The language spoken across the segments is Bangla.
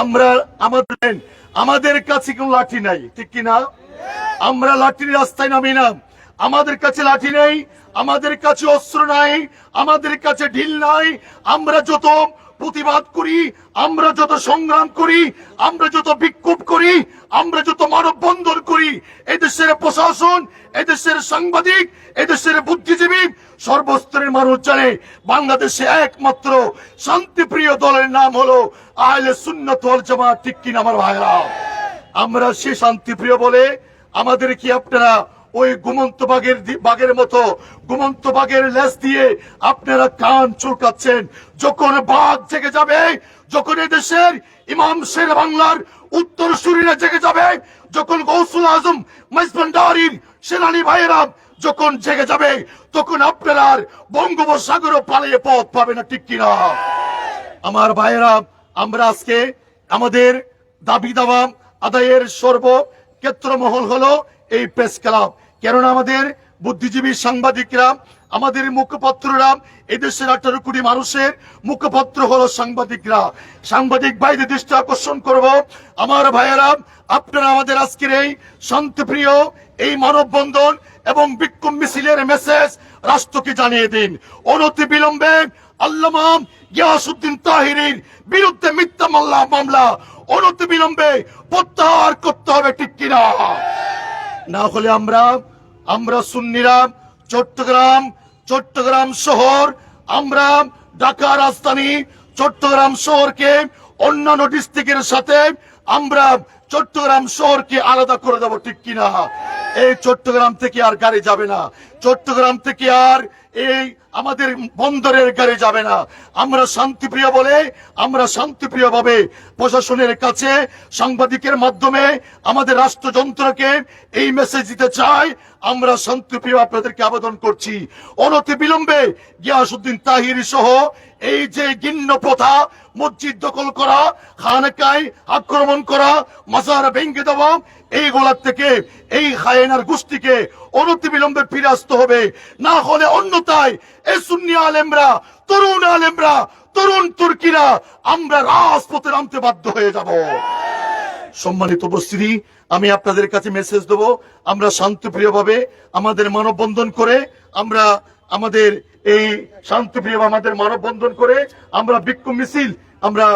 আমরা আমাদের আমাদের কাছে কোনো লাঠি নাই, ঠিক কিনা? আমরা লাঠির রাস্তায় নামি না আমাদের কাছে লাঠি নেই, আমাদের কাছে অস্ত্র নাই, আমাদের কাছে ঢিল নাই, আমরা যত প্রতিবাদ করি, আমরা যত সংগ্রাম করি, আমরা যত বিক্ষোভ করি, আমরা যত মানববন্ধন করি, এদেশের প্রশাসন, এদেশের সাংবাদিক, এদেশের বুদ্ধিজীবী, সর্বস্তরের মানুষ জানে, বাংলাদেশে একমাত্র শান্তিপ্রিয় দলের নাম হলো আহলে সুন্নত জামাত। ঠিক কিনা আমার ভাইরা আমরা সে শান্তিপ্রিয় বলে আমাদের কি আপনারা ওই ঘুমন্ত বাঘের বাঘের মতো, ঘুমন্ত বাঘের লেজ দিয়ে আপনারা কান চুলকাচ্ছেন। যখন বাঘ জেগে যাবে, যখন এদেশের ইমাম শের বাংলার উত্তর সুরিরা জেগে যাবে, যখন গৌসুল আজম মাইজবান্ডারির সেনানি ভাইয়েরা যখন জেগে যাবে, তখন আপনারা বঙ্গোপসাগরও পালিয়ে পথ পাবে না, ঠিক কিনা? আমার ভাইয়েরা, আমরা আজকে আমাদের দাবি দাবা আদায়ের সর্ব ক্ষেত্রমহল হলো এই প্রেস ক্লাব। কেননা আমাদের বুদ্ধিজীবী সাংবাদিকরা, আমাদের মুখপাত্ররা, এদেশের আঠারো কোটি মানুষের মুখপাত্র হলো সাংবাদিকরা। সাংবাদিক ভাইদের দৃষ্টি আকর্ষণ করব। আমার ভাইয়েরা, আপনারা আমাদের আজকের এই শান্তিপ্রিয়, এই মানববন্ধন এবং বিক্ষোভ মিছিলের মেসেজ রাষ্ট্রকে জানিয়ে দিন। অনতি বিলম্বে আল্লামা গিয়াসুদ্দিন তাহিরের বিরুদ্ধে মিথ্যা মামলা মামলা। অনতি বিলম্বে প্রত্যাহার করতে হবে ঠিক কিনা? না হলে আমরা আমরা সুন্নিরা, চট্টগ্রাম চট্টগ্রাম শহর, আমরা ঢাকা রাজধানী, চট্টগ্রাম শহরকে অন্যান্য ডিস্ট্রিক্টের সাথে আমরা চট্টগ্রাম শহরকে আলাদা করে দেবো, ঠিক কিনা? এই চট্টগ্রাম থেকে আর গাড়ি যাবে না। চট্টগ্রাম থেকে আর এই আমাদের বন্দরের গাড়ি যাবে না। আমরা শান্তিপ্রিয় বলে, আমরা শান্তিপ্রিয় ভাবে প্রশাসনের কাছে সাংবাদিকের মাধ্যমে আমাদের রাষ্ট্রযন্ত্রকে এই মেসেজ দিতে চাই। আমরা শান্তিপ্রিয় আপনাদেরকে আবেদন করছি। অনতি বিলম্বে গিয়াসুদ্দিন তাহিরি সহ এই যে গিন্ন প্রথা, মসজিদ দখল করা খানকায় আক্রমণ করা, মাজার ভেঙ্গে দেওয়া এই এইগুলার থেকে, এই হায়েনার গোষ্ঠীকে অনতি বিলম্বে ফিরে আসতে হবে। না হলে অন্যতায় এই সুন্নি আলেমরা, তরুণ আলেমরা, তরুণ তুর্কিরা, আমরা রাজপথে নামতে বাধ্য হয়ে যাব। সম্মানিত উপস্থিতি, আমি আপনাদের কাছে মেসেজ দেবো। আমরা শান্তিপ্রিয় ভাবে আমাদের মানববন্ধন করে আমরা আমাদের এই শান্তিপ্রিয় আমাদের মানববন্ধন করে আমরা বিক্ষোভ মিছিল আমরা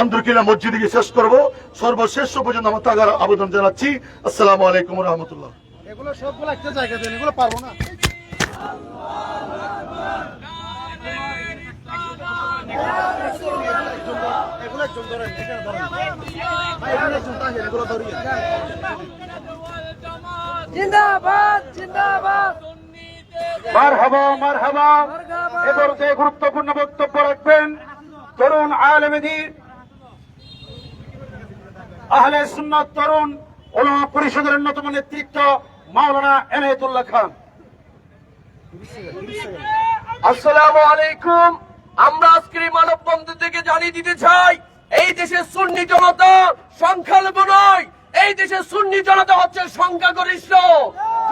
আন্দরকিলা মসজিদে গিয়ে শেষ করব। সর্বশেষ পর্যন্ত আমার তাগার আবেদন জানাচ্ছি। আসসালামু আলাইকুম রহমতুল্লাহ। এগুলো সবগুলো একটা জায়গা দেন এগুলো পারব না। গুরুত্বপূর্ণ বক্তব্য রাখবেন তরুণ আলমেদির আহলে সুন্নাত তরুণ ওলামা পরিষদের অন্যতম নেতৃত্ব মাওলানা এনায়েতুল্লাহ খান। আসসালামু আলাইকুম। আমরা আজকের এই মানববন্ধন থেকে জানিয়ে দিতে চাই, এই দেশের সুন্নি জনতা সংখ্যালঘু নয়, এই দেশের সুন্নি জনতা হচ্ছে সংখ্যাগরিষ্ঠ।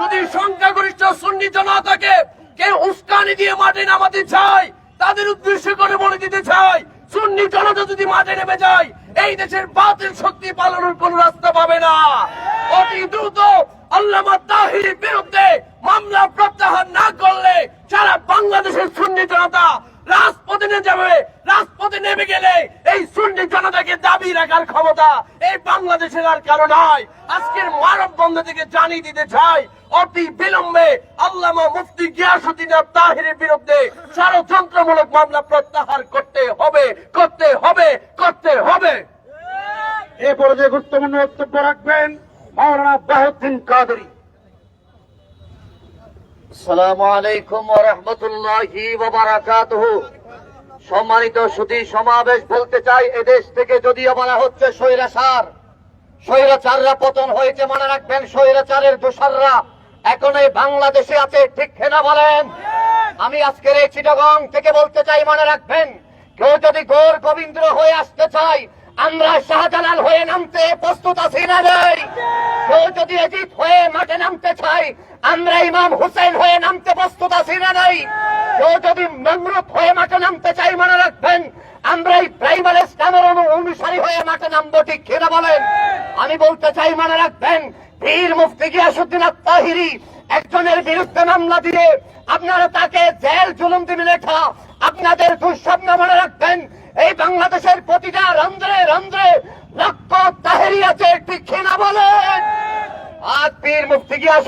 যদি সংখ্যাগরিষ্ঠ সুন্নি জনতাকে কেউ উস্কানি দিয়ে মাঠে নামাতে চায়, তাদের উদ্দেশ্য করে বলে দিতে চাই, সুন্নি জনতা যদি মাঠে নেমে যায়, এই দেশের বাতিল শক্তি পালনের কোন রাস্তা পাবে না। অতি দ্রুত আল্লামা তাহিরের বিরুদ্ধে মামলা প্রত্যাহার না করলে সারা বাংলাদেশের সুন্নি জনতা রাজপথে যাবে রাজপথে নেমে গেলে এই সুন্নি জনতাকে দাবি রাখার ক্ষমতা এই বাংলাদেশের আর কারও নয় আজকের মানব বন্ধ থেকে জানিয়ে দিতে চাই অতি বিলম্বে আল্লামা মুফতি গিয়াসুদ্দিন তাহিরের বিরুদ্ধে ষড়যন্ত্রমূলক মামলা প্রত্যাহার করতে হবে করতে হবে করতে হবে। এ পর্যায়ে গুরুত্বপূর্ণ বক্তব্য রাখবেন মাওলানা বাহুদ্দিন কাদরি। আসসালামু আলাইকুম ওয়া রাহমাতুল্লাহি ওয়া বারাকাতুহু। সম্মানিত সুধী সমাবেশ বলতে চাই এদেশ থেকে যদিও বলা হচ্ছে স্বৈরাচার। স্বৈরাচাররা পতন হয়েছে মনে রাখবেন, স্বৈরাচারের দোষাররা এখন এই বাংলাদেশে আছে, ঠিক না বলেন? আমি আজকের এই চিটাগং থেকে বলতে চাই, মনে রাখবেন, কেউ যদি গৌর গোবিন্দ হয়ে আসতে চাই আমরা শাহজালাল হয়ে নামতে প্রস্তুত আছি না নেই। কেউ যদি এজিত হয়ে মাঠে নামতে চাই আমরা ইমাম হুসেন হয়ে নামতে প্রস্তুত আছি না নাই। কেউ যদি নমরুদ হয়ে মাঠে নামতে চাই মনে রাখবেন আমরা এই প্রাইমারি ইসলামের অনুসারী হয়ে মাঠে নামবো ঠিক কিনা বলেন আমি বলতে চাই মনে রাখবেন বীর মুফতি গিয়াসুদ্দিন আত্মাহিরি একজনের বিরুদ্ধে মামলা দিয়ে আপনারা তাকে জেল জুলুম দিবি লেখা আপনাদের দুঃস্বপ্ন মনে রাখবেন এই বাংলাদেশের প্রতিটা রন্ধ্রে রন্ধ্রে লক্ষ তাহেরি আছে ঠিক কিনা বলেন আজ পীর মুফতি গিয়াস